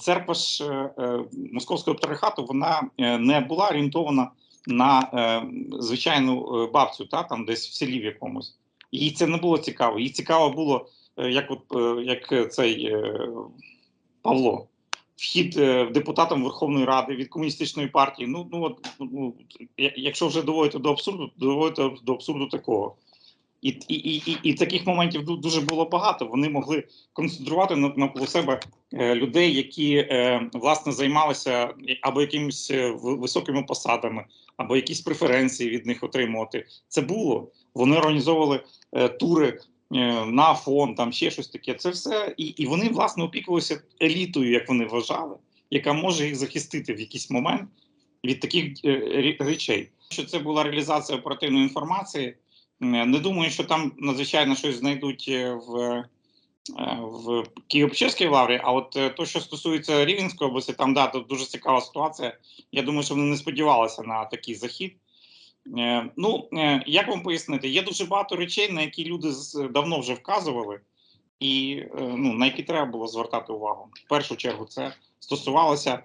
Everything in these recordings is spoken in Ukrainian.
церква ж е, е, московського патріархату вона е, не була орієнтована на звичайну бабцю, та там десь в селі в якомусь. Їй це не було цікаво. Їй цікаво було, як от як цей Павло. Вхід депутатам Верховної Ради від комуністичної партії. Ну ну от ну, якщо вже доводити до абсурду, доводити до абсурду такого. І, і, і, і, таких моментів ду- дуже було багато. Вони могли концентрувати нав- навколо себе е, людей, які е, власне займалися або якимись е, високими посадами, або якісь преференції від них отримувати. Це було. Вони організовували е, тури е, на фон, там ще щось таке. Це все, і, і вони власне опікувалися елітою, як вони вважали, яка може їх захистити в якийсь момент від таких е, речей. Що це була реалізація оперативної інформації. Не думаю, що там надзвичайно щось знайдуть е, в, е, в Києво-Печерській лаврі. А от е, то, що стосується Рівненської області, там да, дуже цікава ситуація. Я думаю, що вони не сподівалися на такий захід. Ну, як вам пояснити, є дуже багато речей, на які люди давно вже вказували, і ну, на які треба було звертати увагу. В першу чергу це стосувалося,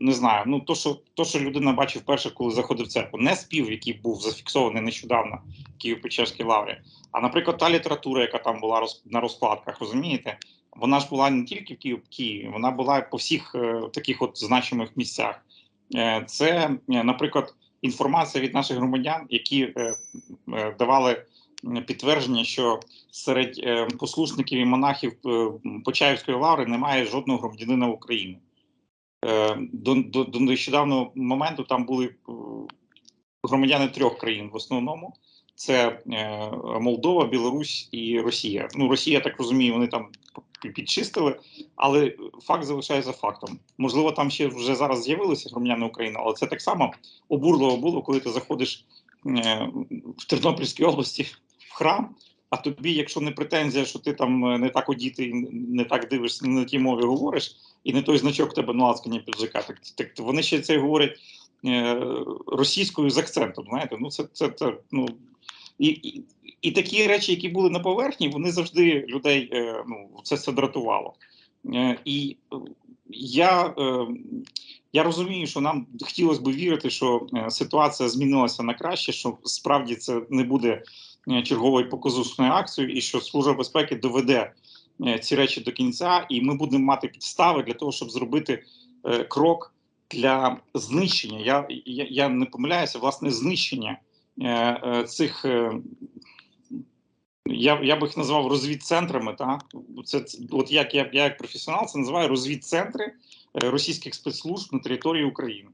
не знаю, ну то, що то, що людина бачив перше, коли заходив в церкву, не спів, який був зафіксований нещодавно в Києво-Печерській лаврі, а наприклад, та література, яка там була на розкладках, розумієте, вона ж була не тільки в Києві, Києві вона була по всіх е, таких от значимих місцях. Е, це, е, наприклад, інформація від наших громадян, які е, е, давали підтвердження, що серед е, послушників і монахів е, Почаївської лаври немає жодного громадянина України. Е, До, до, до нещодавнього моменту там були е, громадяни трьох країн в основному: це е, Молдова, Білорусь і Росія. Ну, Росія, так розумію, вони там підчистили, але факт залишається фактом. Можливо, там ще вже зараз з'явилися громадяни України, але це так само обурливо було, коли ти заходиш в Тернопільській області в храм. А тобі, якщо не претензія, що ти там е, не так одітий, не так дивишся, не на тій мові говориш, і не той значок тебе на ласкані піджака, так, так вони ще це говорять е, російською з акцентом. Знаєте, ну це, це, це ну і, і, і такі речі, які були на поверхні, вони завжди людей е, ну це все дратувало. І я, я розумію, що нам хотілося б вірити, що ситуація змінилася на краще, що справді це не буде черговою показушною акцією, і що служба безпеки доведе е, ці речі до кінця, і ми будемо мати підстави для того, щоб зробити е, крок для знищення. Я, я, я не помиляюся, власне, знищення е, е, цих. Е, я, я би їх назвав розвідцентрами. Та? Це, от як я, я як професіонал це називаю розвідцентри е, російських спецслужб на території України.